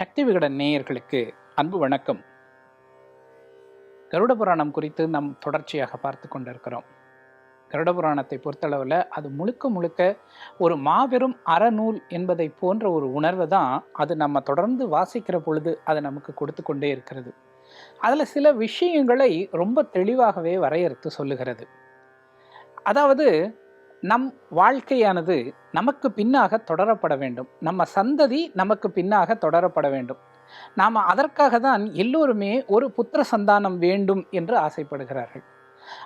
சக்தி விகடன் நேயர்களுக்கு அன்பு வணக்கம். கருட புராணம் குறித்து நாம் தொடர்ச்சியாக பார்த்து கொண்டிருக்கிறோம். கருட புராணத்தை பொறுத்தளவில் அது முழுக்க முழுக்க ஒரு மாபெரும் அறநூல் என்பதை போன்ற ஒரு உணர்வை தான் அது நம்ம தொடர்ந்து வாசிக்கிற பொழுது அது நமக்கு கொடுத்து கொண்டே இருக்கிறது. அதில் சில விஷயங்களை ரொம்ப தெளிவாகவே வரையறுத்து சொல்லுகிறது. அதாவது நம் வாழ்க்கையானது நமக்கு பின்னாக தொடரப்பட வேண்டும். நம்ம சந்ததி நமக்கு பின்னாக தொடரப்பட வேண்டும். நாம் அதற்காக தான் எல்லோருமே ஒரு புத்திர சந்தானம் வேண்டும் என்று ஆசைப்படுகிறார்கள்.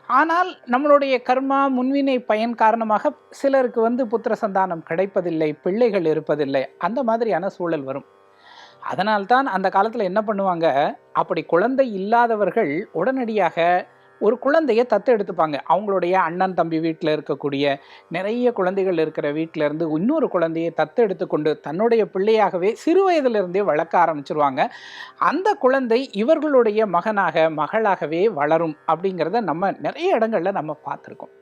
ஆனால் நம்மளுடைய கர்மா முன்வினை பயன் காரணமாக சிலருக்கு வந்து புத்திர சந்தானம் கிடைப்பதில்லை பிள்ளைகள் இருப்பதில்லை அந்த மாதிரியான சூழல் வரும். அதனால்தான் அந்த காலத்தில் என்ன பண்ணுவாங்க? அப்படி குழந்தை இல்லாதவர்கள் உடனடியாக ஒரு குழந்தையை தத்து எடுத்துப்பாங்க. அவங்களுடைய அண்ணன் தம்பி வீட்டில் இருக்கக்கூடிய நிறைய குழந்தைகள் இருக்கிற வீட்டிலேருந்து இன்னொரு குழந்தையை தத்து எடுத்துக்கொண்டு தன்னுடைய பிள்ளையாகவே சிறு வயதிலிருந்தே வளர்க்க ஆரம்பிச்சிருவாங்க. அந்த குழந்தை இவர்களுடைய மகனாக மகளாகவே வளரும் அப்படிங்கிறத நம்ம நிறைய இடங்களில் நம்ம பார்த்துருக்கோம்.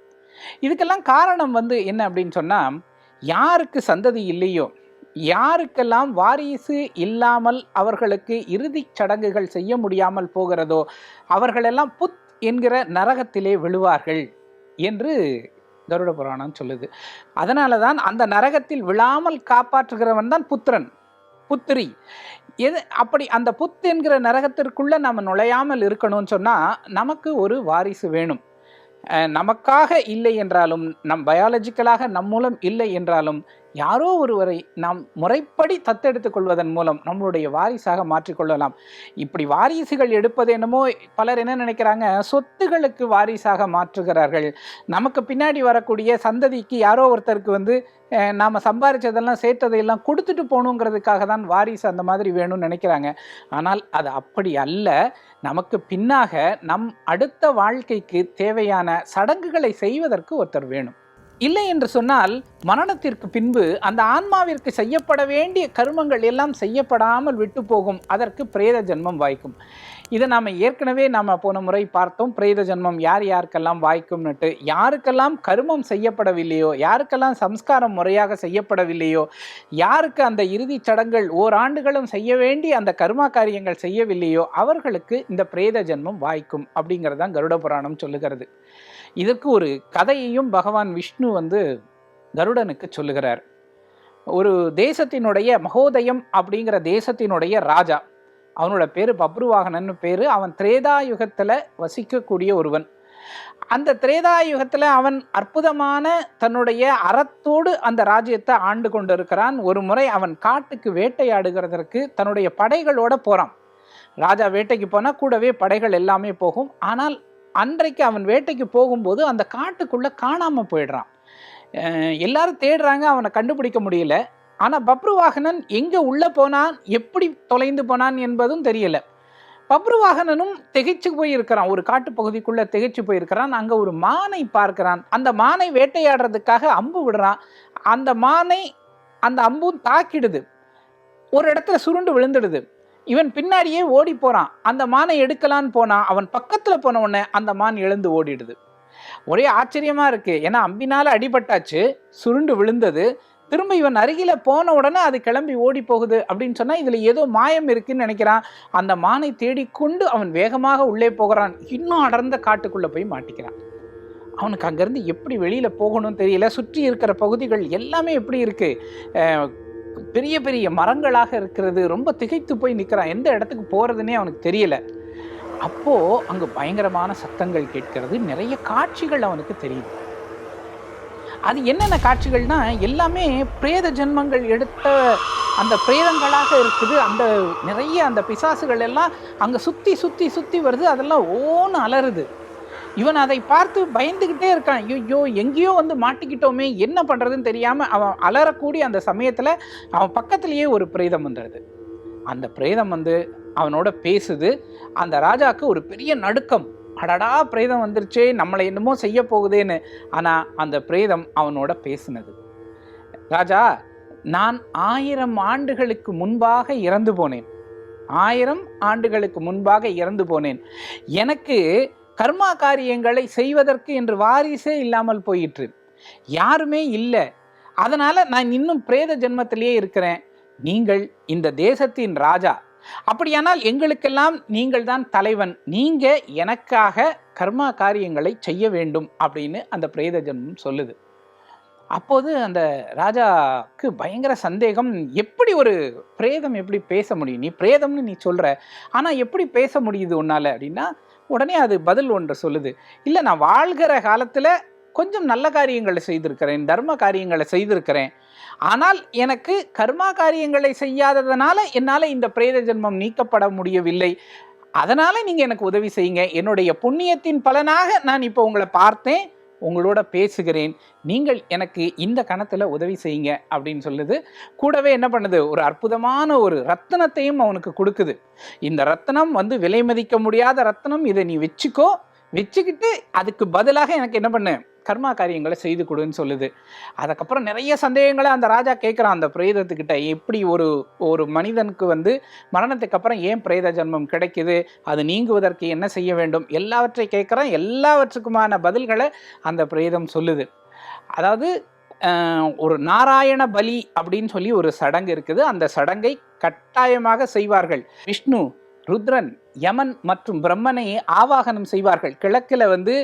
இதுக்கெல்லாம் காரணம் வந்து என்ன அப்படின்னு சொன்னால் யாருக்கு சந்ததி இல்லையோ யாருக்கெல்லாம் வாரிசு இல்லாமல் அவர்களுக்கு இறுதிச் சடங்குகள் செய்ய முடியாமல் போகிறதோ அவர்களெல்லாம் புத் என்கிற நரகத்திலே விழுவார்கள் என்று கருட புராணம் சொல்லுது. அதனால தான் அந்த நரகத்தில் விழாமல் காப்பாற்றுகிறவன் தான் புத்திரன் புத்திரி. எது அப்படி அந்த புத் என்கிற நரகத்திற்குள்ளே நம்ம நுழையாமல் இருக்கணும்னு சொன்னால் நமக்கு ஒரு வாரிசு வேணும். நமக்காக இல்லை என்றாலும் நம் பயாலஜிக்கலாக நம் மூலம் இல்லை என்றாலும் யாரோ ஒருவரை நாம் முறைப்படி தத்தெடுத்துக் கொள்வதன் மூலம் நம்மளுடைய வாரிசாக மாற்றிக்கொள்ளலாம். இப்படி வாரிசுகள் எடுப்பது என்னமோ பலர் என்ன நினைக்கிறாங்க? சொத்துகளுக்கு வாரிசாக மாற்றுகிறார்கள். நமக்கு பின்னாடி வரக்கூடிய சந்ததிக்கு யாரோ ஒருத்தருக்கு வந்து நாம் சம்பாரித்ததெல்லாம் சேர்த்ததையெல்லாம் கொடுத்துட்டு போகணுங்கிறதுக்காக தான் வாரிசு அந்த மாதிரி வேணும்னு நினைக்கிறாங்க. ஆனால் அது அப்படி அல்ல. நமக்கு பின்னாக நம் அடுத்த வாழ்க்கைக்கு தேவையான சடங்குகளை செய்வதற்கு ஒருத்தர் வேணும். இல்லை என்று சொன்னால் மரணத்திற்கு பின்பு அந்த ஆன்மாவிற்கு செய்யப்பட வேண்டிய கருமங்கள் எல்லாம் செய்யப்படாமல் விட்டு போகும் அதற்கு பிரேத ஜென்மம் வாய்க்கும். இதை நாம் ஏற்கனவே நாம் போன முறை பார்த்தோம். பிரேத ஜென்மம் யார் யாருக்கெல்லாம் வாய்க்கும்னுட்டு யாருக்கெல்லாம் கருமம் செய்யப்படவில்லையோ யாருக்கெல்லாம் சம்ஸ்காரம் முறையாக செய்யப்படவில்லையோ யாருக்கு அந்த இறுதிச் சடங்குகள் ஓராண்டுகளும் செய்ய வேண்டிய அந்த கர்மா காரியங்கள் செய்யவில்லையோ அவர்களுக்கு இந்த பிரேத ஜென்மம் வாய்க்கும் அப்படிங்கிறதான் கருட புராணம் சொல்லுகிறது. இதற்கு ஒரு கதையையும் பகவான் விஷ்ணு வந்து கருடனுக்கு சொல்லுகிறார். ஒரு தேசத்தினுடைய மகோதயம் அப்படிங்கிற தேசத்தினுடைய ராஜா அவனோட பேர் பப்ருவாகனன்னு பேர் அவன் திரேதாயுகத்தில் வசிக்கக்கூடிய ஒருவன். அந்த திரேதாயுகத்தில் அவன் அற்புதமான தன்னுடைய அறத்தோடு அந்த ராஜ்யத்தை ஆண்டு கொண்டிருக்கிறான். ஒரு முறை அவன் காட்டுக்கு வேட்டையாடுகிறதற்கு தன்னுடைய படைகளோட போகிறான் ராஜா வேட்டைக்கு போனால் கூடவே படைகள் எல்லாமே போகும். ஆனால் அன்றைக்கு அவன் வேட்டைக்கு போகும்போது அந்த காட்டுக்குள்ளே காணாமல் போயிடுறான். எல்லாரும் தேடுறாங்க அவனை கண்டுபிடிக்க முடியல. ஆனால் பப்ருவாகனன் எங்கே உள்ளே போனான் எப்படி தொலைந்து போனான் என்பதும் தெரியல. பப்ருவாகனனும் திகைச்சு போயிருக்கிறான். ஒரு காட்டுப்பகுதிக்குள்ளே திகைச்சு போயிருக்கிறான். அங்கே ஒரு மானை பார்க்கிறான். அந்த மானை வேட்டையாடுறதுக்காக அம்பு விடுறான். அந்த மானை அந்த அம்பும் தாக்கிடுது. ஒரு இடத்துல சுருண்டு விழுந்துடுது. இவன் பின்னாடியே ஓடி போகிறான் அந்த மானை எடுக்கலான்னு போனான் அவன் பக்கத்தில் போன உடனே அந்த மான் எழுந்து ஓடிடுது. ஒரே ஆச்சரியமாக இருக்குது ஏன்னா அம்பினால் அடிபட்டாச்சு சுருண்டு விழுந்தது. திரும்ப இவன் அருகில் போன உடனே அது கிளம்பி ஓடி போகுது அப்படின்னு சொன்னால் இதில் ஏதோ மாயம் இருக்குன்னு நினைக்கிறான். அந்த மானை தேடிக்கொண்டு அவன் வேகமாக உள்ளே போகிறான். இன்னும் அடர்ந்த காட்டுக்குள்ளே போய் மாட்டிக்கிறான். அவனுக்கு அங்கேருந்து எப்படி வெளியில் போகணும்னு தெரியல. சுற்றி இருக்கிற பகுதிகள் எல்லாமே எப்படி இருக்குது பெரிய பெரிய மரங்களாக இருக்கிறது. ரொம்ப திகைத்து போய் நிற்கிறான் எந்த இடத்துக்கு போகிறதுனே அவனுக்கு தெரியல. அப்போது அங்கே பயங்கரமான சத்தங்கள் கேட்கிறது. நிறைய காட்சிகள் அவனுக்கு தெரியுது. அது என்னென்ன காட்சிகள்னா எல்லாமே பிரேத ஜென்மங்கள் எடுத்த அந்த பிரேதங்களாக இருக்குது. அந்த நிறைய அந்த பிசாசுகள் எல்லாம் அங்கே சுற்றி சுற்றி சுற்றி வருது. அதெல்லாம் ஓன்னு அலறுது. இவன் அதை பார்த்து பயந்துக்கிட்டே இருக்கான். ஐயோ எங்கேயோ வந்து மாட்டிக்கிட்டோமே என்ன பண்ணுறதுன்னு தெரியாமல் அவன் அலறக்கூடிய அந்த சமயத்தில் அவன் பக்கத்துலேயே ஒரு பிரேதம் வந்துடுது. அந்த பிரேதம் வந்து அவனோட பேசுது. அந்த ராஜாவுக்கு ஒரு பெரிய நடுக்கம். அடடா பிரேதம் வந்துருச்சே நம்மளை என்னமோ செய்ய போகுதேன்னு. ஆனால் அந்த பிரேதம் அவனோட பேசினது. ராஜா நான் ஆயிரம் ஆண்டுகளுக்கு முன்பாக இறந்து போனேன். ஆயிரம் ஆண்டுகளுக்கு முன்பாக இறந்து போனேன். எனக்கு கர்மா காரியங்களை செய்வதற்கு என்று வாரிசே இல்லாமல் போயிற்று. யாருமே இல்லை. அதனால் நான் இன்னும் பிரேத ஜென்மத்திலேயே இருக்கிறேன். நீங்கள் இந்த தேசத்தின் ராஜா. அப்படியானால் எங்களுக்கெல்லாம் நீங்கள் தான் தலைவன். நீங்க எனக்காக கர்மா காரியங்களை செய்ய வேண்டும் அப்படின்னு அந்த பிரேத ஜென்மம் சொல்லுது. அப்போது அந்த ராஜாக்கு பயங்கர சந்தேகம். எப்படி ஒரு பிரேதம் எப்படி பேச முடியும்? நீ பிரேதம்னு நீ சொல்ற. ஆனா எப்படி பேச முடியுது உன்னால அப்படின்னா உடனே அது பதில் ஒன்று சொல்லுது. இல்லை நான் வாழ்கிற காலத்தில் கொஞ்சம் நல்ல காரியங்களை செய்திருக்கிறேன் தர்ம காரியங்களை செய்திருக்கிறேன். ஆனால் எனக்கு கர்மா காரியங்களை செய்யாததுனால என்னால் இந்த பிரேத ஜென்மம் நீக்கப்பட முடியவில்லை. அதனால் நீங்கள் எனக்கு உதவி செய்யுங்க. என்னுடைய புண்ணியத்தின் பலனாக நான் இப்போ உங்களை பார்த்தேன். உங்களோட பேசுகிறேன். நீங்கள் எனக்கு இந்த கணத்தில் உதவி செய்யுங்க அப்படின்னு சொல்லுது. கூடவே என்ன பண்ணுது? ஒரு அற்புதமான ஒரு ரத்தனத்தையும் அவனுக்கு கொடுக்குது. இந்த ரத்தினம் வந்து விலை மதிக்க முடியாத ரத்தனம். இதை நீ வச்சுக்கோ. வச்சுக்கிட்டு அதுக்கு பதிலாக எனக்கு என்ன பண்ணு? கர்மா காரியங்களை செய்து கொடுன்னு சொல்லுது. அதுக்கப்புறம் நிறைய சந்தேகங்களை அந்த ராஜா கேட்குறான் அந்த பிரேதத்துக்கிட்ட. எப்படி ஒரு ஒரு மனிதனுக்கு வந்து மரணத்துக்கு அப்புறம் ஏன் பிரேத ஜென்மம் கிடைக்குது? அது நீங்குவதற்கு என்ன செய்ய வேண்டும்? எல்லாவற்றை கேட்குறான். எல்லாவற்றுக்குமான பதில்களை அந்த பிரேதம் சொல்லுது. அதாவது ஒரு நாராயண பலி அப்படின்னு சொல்லி ஒரு சடங்கு இருக்குது. அந்த சடங்கை கட்டாயமாக செய்வார்கள். விஷ்ணு ருத்ரன் யமன் மற்றும் பிரம்மனை ஆவாகனம் செய்வார்கள். கிழக்கில் வந்து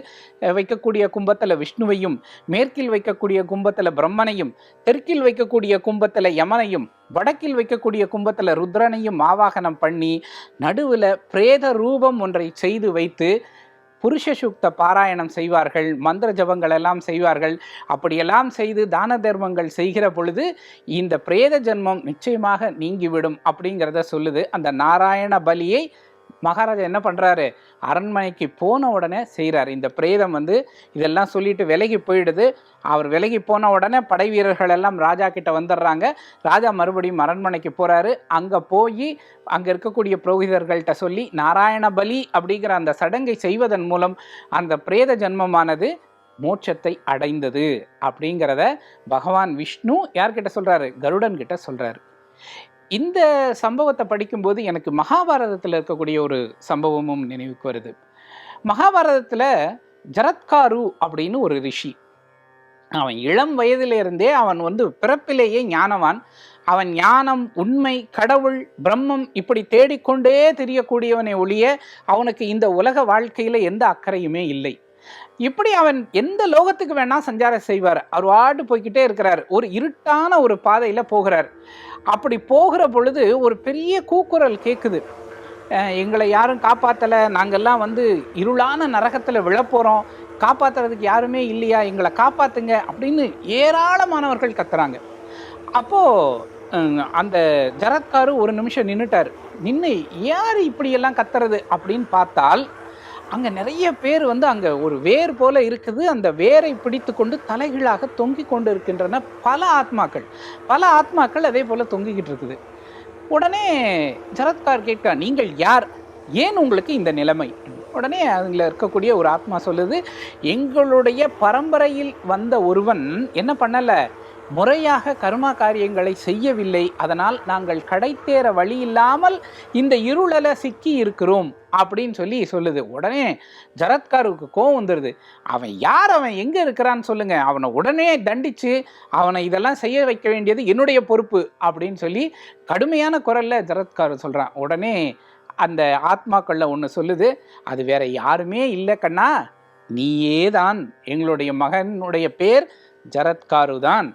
வைக்கக்கூடிய கும்பத்தில் விஷ்ணுவையும் மேற்கில் வைக்கக்கூடிய கும்பத்தில் பிரம்மனையும் தெற்கில் வைக்கக்கூடிய கும்பத்தில் யமனையும் வடக்கில் வைக்கக்கூடிய கும்பத்தில் ருத்ரனையும் ஆவாகனம் பண்ணி நடுவில் பிரேத ரூபம் ஒன்றை செய்து வைத்து புருஷ சுக்த பாராயணம் செய்வார்கள் மந்திர ஜபங்கள் எல்லாம் செய்வார்கள். அப்படியெல்லாம் செய்து தான தர்மங்கள் செய்கிற பொழுது இந்த பிரேத ஜென்மம் நிச்சயமாக நீங்கிவிடும் அப்படிங்கிறத சொல்லுது. அந்த நாராயண பலியை மகாராஜா என்ன பண்ணுறாரு அரண்மனைக்கு போன உடனே செய்கிறார் இந்த பிரேதம் வந்து இதெல்லாம் சொல்லிட்டு விலகி போயிடுது. அவர் விலகி போன உடனே படை வீரர்கள் எல்லாம் ராஜா கிட்ட வந்துடுறாங்க. ராஜா மறுபடியும் அரண்மனைக்கு போகிறாரு அங்கே போய் அங்கே இருக்கக்கூடிய புரோகிதர்கள்ட்ட சொல்லி நாராயண பலி அப்படிங்கிற அந்த சடங்கை செய்வதன் மூலம் அந்த பிரேத ஜென்மமானது மோட்சத்தை அடைந்தது அப்படிங்கிறத பகவான் விஷ்ணு யார்கிட்ட சொல்றாரு? கருடன் கிட்ட சொல்றாரு. இந்த சம்பவத்தை படிக்கும்போது எனக்கு மகாபாரதத்தில் இருக்கக்கூடிய ஒரு சம்பவமும் நினைவுக்கு வருது. மகாபாரதத்தில் ஜரத்காரு அப்படின்னு ஒரு ரிஷி. அவன் இளம் வயதிலிருந்தே அவன் வந்து பிறப்பிலேயே ஞானவான். அவன் ஞானம் உண்மை கடவுள் பிரம்மம் இப்படி தேடிக்கொண்டே தெரியக்கூடியவனை ஒழிய அவனுக்கு இந்த உலக வாழ்க்கையில் எந்த அக்கறையுமே இல்லை. இப்படி அவன் எந்த லோகத்துக்கு வேணா சஞ்சாரம் செய்வார். அவர் வாட்டு போய்க்கிட்டே இருக்கிறார். ஒரு இருட்டான ஒரு பாதையில் போகிறார். அப்படி போகிற பொழுது ஒரு பெரிய கூக்குரல் கேட்குது எங்களை யாரும் காப்பாற்றலை நாங்கள்லாம் வந்து இருளான நரகத்தில் விழப்போகிறோம் காப்பாற்றுறதுக்கு யாருமே இல்லையா? எங்களை காப்பாத்துங்க அப்படின்னு ஏராளமானவர்கள் கத்துறாங்க. அப்போது அந்த ஜரத்காரு ஒரு நிமிஷம் நின்றுட்டார் நின்று யார் இப்படியெல்லாம் கத்துறது? அப்படின்னு பார்த்தால் அங்கே நிறைய பேர் வந்து அங்கே ஒரு வேர் போல இருக்குது. அந்த வேரை பிடித்து கொண்டு தலைகீழாக தொங்கி கொண்டு இருக்கின்றன பல ஆத்மாக்கள். பல ஆத்மாக்கள் அதே போல் தொங்கிக்கிட்டு இருக்குது. உடனே ஜரத்கார் கேட்க நீங்கள் யார்? ஏன் உங்களுக்கு இந்த நிலைமை? உடனே அதில் இருக்கக்கூடிய ஒரு ஆத்மா சொல்லுது எங்களுடைய பரம்பரையில் வந்த ஒருவன் என்ன பண்ணலை? முறையாக கர்மா காரியங்களை செய்யவில்லை. அதனால் நாங்கள் கடைத்தேற வழி இல்லாமல் இந்த இருளல சிக்கி இருக்கிறோம் அப்படின்னு சொல்லி சொல்லுது. உடனே ஜரத்காருக்கு கோவம் வந்துடுது அவன் யார்? அவன் எங்கே இருக்கிறான்னு சொல்லுங்க. அவனை உடனே தண்டித்து அவனை இதெல்லாம் செய்ய வைக்க வேண்டியது என்னுடைய பொறுப்பு அப்படின்னு சொல்லி கடுமையான குரலில் ஜரத்கார் சொல்கிறான் உடனே அந்த ஆத்மாக்களில் ஒன்று சொல்லுது. அது வேற யாருமே இல்லை கண்ணா. நீயே தான் எங்களுடைய மகனுடைய பேர் ஜரத்காரு தான்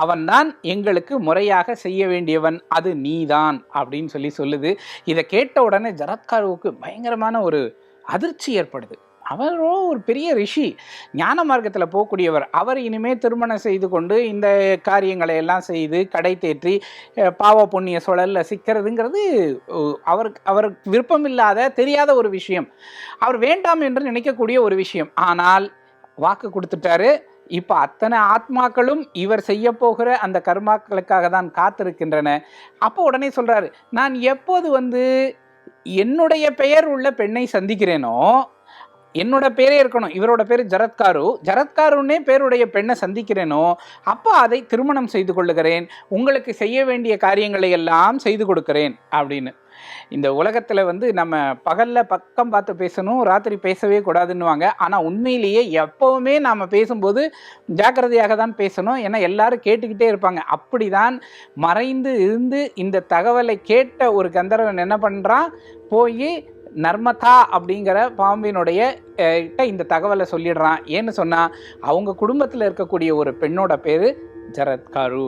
அவன்தான் எங்களுக்கு முறையாக செய்ய வேண்டியவன். அது நீதான் அப்படின்னு சொல்லி சொல்லுது. இதை கேட்ட உடனே ஜரத்காருவுக்கு பயங்கரமான ஒரு அதிர்ச்சி ஏற்படுது. அவரோ ஒரு பெரிய ரிஷி ஞான மார்க்கத்தில் போகக்கூடியவர். அவர் இனிமே திருமணம் செய்து கொண்டு இந்த காரியங்களை எல்லாம் செய்து கடை தேற்றி பாவ புண்ணிய சுழலில் சிக்கிறதுங்கிறது அஹ், அவருக்கு அவருக்கு விருப்பமில்லாத தெரியாத ஒரு விஷயம். அவர் வேண்டாம் என்று நினைக்கக்கூடிய ஒரு விஷயம். ஆனால் வாக்கு கொடுத்துட்டாரு. இப்போ அத்தனை ஆத்மாக்களும் இவர் செய்ய போகிற அந்த கர்மாக்களுக்காக தான் காத்திருக்கின்றன. அப்போ உடனே சொல்கிறாரு நான் எப்போது வந்து என்னுடைய பெயர் உள்ள பெண்ணை சந்திக்கிறேனோ என்னோட பேரே இருக்கணும் இவரோட பேர் ஜரத்காரு ஜரத்காருன்னே பேருடைய பெண்ணை சந்திக்கிறேனோ அப்போ அதை திருமணம் செய்து கொள்ளுகிறேன் உங்களுக்கு செய்ய வேண்டிய காரியங்களை எல்லாம் செய்து கொடுக்கிறேன் அப்படின்னு. இந்த உலகத்தில் வந்து நம்ம பகலில் பக்கம் பார்த்து பேசணும் ராத்திரி பேசவே கூடாதுன்னுவாங்க. ஆனால் உண்மையிலேயே எப்போவுமே நாம் பேசும்போது ஜாக்கிரதையாக தான் பேசணும் ஏன்னா எல்லாரும் கேட்டுக்கிட்டே இருப்பாங்க. அப்படி தான் மறைந்து இருந்து இந்த தகவலை கேட்ட ஒரு கந்தர்வன் என்ன பண்ணுறான் போய் நர்மதா அப்படிங்கிற பாம்பினுடைய கிட்ட இந்த தகவலை சொல்லிடுறான். ஏன்னு சொன்னால் அவங்க குடும்பத்தில் இருக்கக்கூடிய ஒரு பெண்ணோட பேர் ஜரத்காரு.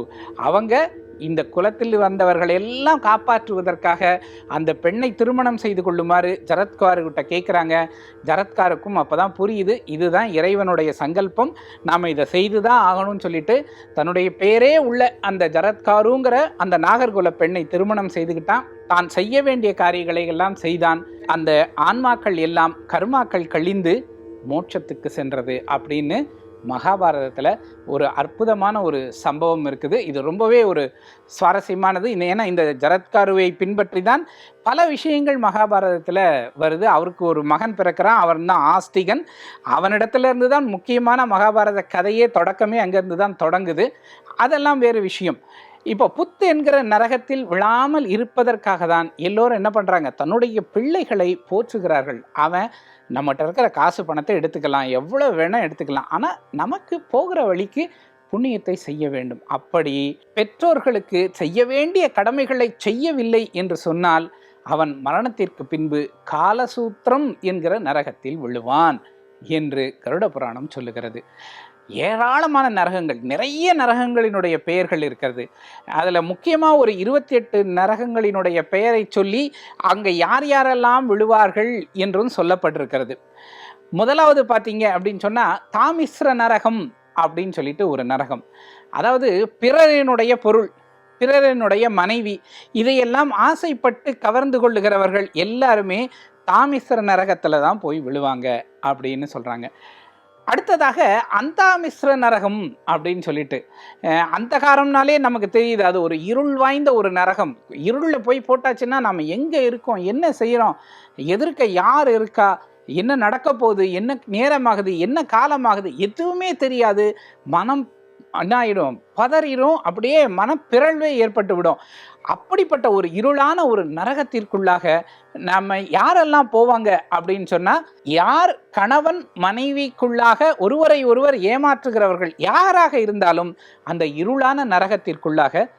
அவங்க இந்த குலத்தில் வந்தவர்கள் எல்லாம் காப்பாற்றுவதற்காக அந்த பெண்ணை திருமணம் செய்து கொள்ளுமாறு ஜரத்கார்கிட்ட கேட்குறாங்க ஜரத்காருக்கும் அப்போ தான் புரியுது இதுதான் இறைவனுடைய சங்கல்பம். நாம் இதை செய்து தான் ஆகணும்னு சொல்லிட்டு தன்னுடைய பேரே உள்ள அந்த ஜரத்காருங்கிற அந்த நாகர்குல பெண்ணை திருமணம் செய்துக்கிட்டான் தான் செய்ய வேண்டிய காரியங்களை எல்லாம் செய்தான். அந்த ஆன்மாக்கள் எல்லாம் கர்மாக்கள் கழிந்து மோட்சத்துக்கு சென்றது அப்படின்னு மகாபாரதத்தில் ஒரு அற்புதமான ஒரு சம்பவம் இருக்குது. இது ரொம்பவே ஒரு சுவாரஸ்யமானது. ஏன்னா இந்த ஜரத்காருவை பின்பற்றி தான் பல விஷயங்கள் மகாபாரதத்தில் வருது. அவருக்கு ஒரு மகன் பிறக்கிறான். அவன் தான் ஆஸ்திகன் அவனிடத்துல இருந்து தான் முக்கியமான மகாபாரத கதையே தொடக்கமே அங்கேருந்து தான் தொடங்குது. அதெல்லாம் வேறு விஷயம். இப்போ புத்து என்கிற நரகத்தில் விழாமல் இருப்பதற்காக தான் எல்லோரும் என்ன பண்ணுறாங்க தன்னுடைய பிள்ளைகளை போற்றுகிறார்கள். அவன் நம்மகிட்ட இருக்கிற காசு பணத்தை எடுத்துக்கலாம் எவ்வளோ வேணால் எடுத்துக்கலாம். ஆனால் நமக்கு போகிற வழிக்கு புண்ணியத்தை செய்ய வேண்டும். அப்படி பெற்றோர்களுக்கு செய்ய வேண்டிய கடமைகளை செய்யவில்லை என்று சொன்னால் அவன் மரணத்திற்கு பின்பு காலசூத்திரம் என்கிற நரகத்தில் விழுவான் என்று கருட புராணம் சொல்லுகிறது. ஏராளமான நரகங்கள் நிறைய நரகங்களினுடைய பெயர்கள் இருக்கிறது. அதில் முக்கியமாக ஒரு இருபத்தி எட்டு நரகங்களினுடைய பெயரை சொல்லி அங்கே யார் யாரெல்லாம் விழுவார்கள் என்றும் சொல்லப்பட்டிருக்கிறது. முதலாவது பார்த்தீங்க அப்படின்னு சொன்னால் தாமிஸ்ர நரகம் அப்படின்னு சொல்லிட்டு ஒரு நரகம். அதாவது பிறரினுடைய பொருள் பிறரினுடைய மனைவி இதையெல்லாம் ஆசைப்பட்டு கவர்ந்து கொள்ளுகிறவர்கள் எல்லாருமே தாமிஸ்ர நரகத்தில் தான் போய் விழுவாங்க அப்படின்னு சொல்கிறாங்க அடுத்ததாக அந்தாமிஸ்ர நரகம் அப்படின்னு சொல்லிட்டு அந்தகாரம்னாலே நமக்கு தெரியுது அது ஒரு இருள் வாய்ந்த ஒரு நரகம். இருளில் போய் போட்டாச்சுன்னா நம்ம எங்கே இருக்கோம் என்ன செய்கிறோம் எதிர்க்க யார் இருக்கா என்ன நடக்க போகுது என்ன நேரமாகுது என்ன காலமாகுது எதுவுமே தெரியாது. மனம் என்ன பதறிடும் அப்படியே மனப்பிறழ்வே ஏற்பட்டு விடும் அப்படிப்பட்ட ஒரு இருளான ஒரு நரகத்திற்குள்ளாக நம்ம யாரெல்லாம் போவாங்க அப்படின்னு சொன்னால் யார் கணவன் மனைவிக்குள்ளாக ஒருவரை ஒருவர் ஏமாற்றுகிறவர்கள் யாராக இருந்தாலும் அந்த இருளான நரகத்திற்குள்ளாக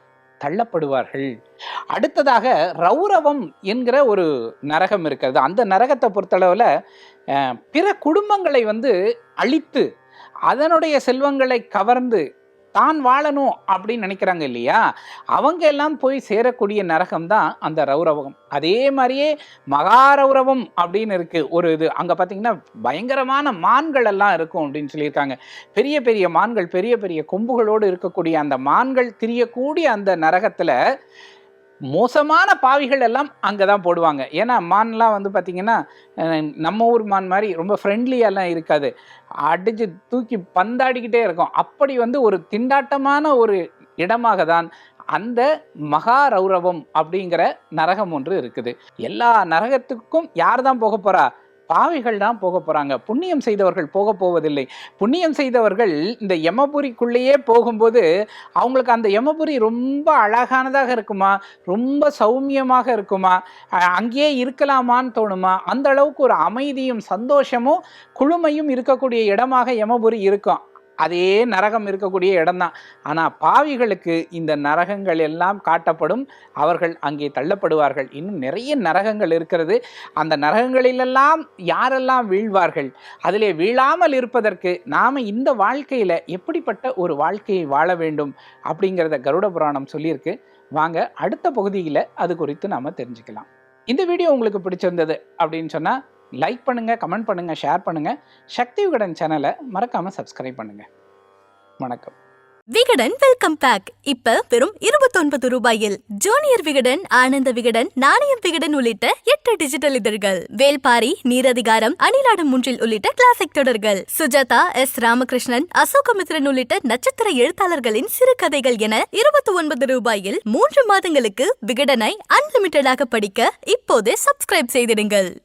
தள்ளப்படுவார்கள். அடுத்ததாக ரௌரவம் என்கிற ஒரு நரகம் இருக்கிறது. அந்த நரகத்தை பொறுத்தளவில் பிற குடும்பங்களை வந்து அழித்து அதனுடைய செல்வங்களை கவர்ந்து தான் வாழணும் அப்படின்னு நினைக்கிறாங்க இல்லையா? அவங்க எல்லாம் போய் சேரக்கூடிய நரகம் தான் அந்த ரௌரவம். அதே மாதிரியே மகாரௌரவம் அப்படின்னு இருக்கு. ஒரு இது அங்கே பார்த்தீங்கன்னா பயங்கரமான மான்கள் எல்லாம் இருக்கும் அப்படின்னு சொல்லியிருக்காங்க. பெரிய பெரிய மான்கள் பெரிய பெரிய கொம்புகளோடு இருக்கக்கூடிய அந்த மான்கள் திரியக்கூடிய அந்த நரகத்தில் மோசமான பாவிகள் எல்லாம் அங்கே தான் போடுவாங்க. ஏன்னா மான்லாம் வந்து பார்த்திங்கன்னா நம்ம ஊர் மான் மாதிரி ரொம்ப ஃப்ரெண்ட்லியெல்லாம் இருக்காது. அடித்து தூக்கி பந்தாடிக்கிட்டே இருக்கும். அப்படி வந்து ஒரு திண்டாட்டமான ஒரு இடமாக தான் அந்த மகா ரௌரவம் அப்படிங்கிற நரகம் ஒன்று இருக்குது. எல்லா நரகத்துக்கும் யார் தான் போக போகிறா பாவிகள் தான் போக போகிறாங்க புண்ணியம் செய்தவர்கள் போக போவதில்லை. புண்ணியம் செய்தவர்கள் இந்த யமபுரிக்குள்ளேயே போகும்போது அவங்களுக்கு அந்த யமபுரி ரொம்ப அழகானதாக இருக்குமா? ரொம்ப சௌமியமாக இருக்குமா? அங்கேயே இருக்கலாமான்னு தோணுமா? அந்த அளவுக்கு ஒரு அமைதியும் சந்தோஷமும் குழுமையும் இருக்கக்கூடிய இடமாக யமபுரி இருக்கும். அதே நரகம் இருக்கக்கூடிய இடம்தான். ஆனால் பாவிகளுக்கு இந்த நரகங்கள் எல்லாம் காட்டப்படும். அவர்கள் அங்கே தள்ளப்படுவார்கள். இன்னும் நிறைய நரகங்கள் இருக்கிறது. அந்த நரகங்களிலெல்லாம் யாரெல்லாம் வீழ்வார்கள்? அதிலே வீழாமல் இருப்பதற்கு நாம் இந்த வாழ்க்கையில் எப்படிப்பட்ட ஒரு வாழ்க்கையை வாழ வேண்டும் அப்படிங்கிறத கருட புராணம் சொல்லியிருக்கு. வாங்க அடுத்த பகுதியில் அது குறித்து நாம் தெரிஞ்சுக்கலாம். இந்த வீடியோ உங்களுக்கு பிடிச்சிருந்தது அப்படின்னு சொன்னால் லைக் பண்ணுங்கள் கமெண்ட் பண்ணுங்கள் ஷேர் பண்ணுங்கள் சக்தி விகடன் சேனலை மறக்காமல் சப்ஸ்கிரைப் பண்ணுங்கள் வணக்கம். விகடன் வெல்கம் பேக் இப்ப வெறும் இருபத்தொன்பது ரூபாயில் ஜூனியர் விகடன் ஆனந்த விகடன் நாணயம் விகடன் உள்ளிட்ட எட்டு டிஜிட்டல் இதழ்கள் வேல்பாரி நீரதிகாரம் அணிலாடும் முன்றில் உள்ளிட்ட கிளாசிக் தொடர்கள் சுஜாதா எஸ் ராமகிருஷ்ணன் அசோகமித்ரன் உள்ளிட்ட நட்சத்திர எழுத்தாளர்களின் சிறுகதைகள் என இருபத்தி ஒன்பது ரூபாயில் மூன்று மாதங்களுக்கு விகடனை அன்லிமிட்டடாக படிக்க இப்போதே சப்ஸ்கிரைப் செய்திடுங்கள்.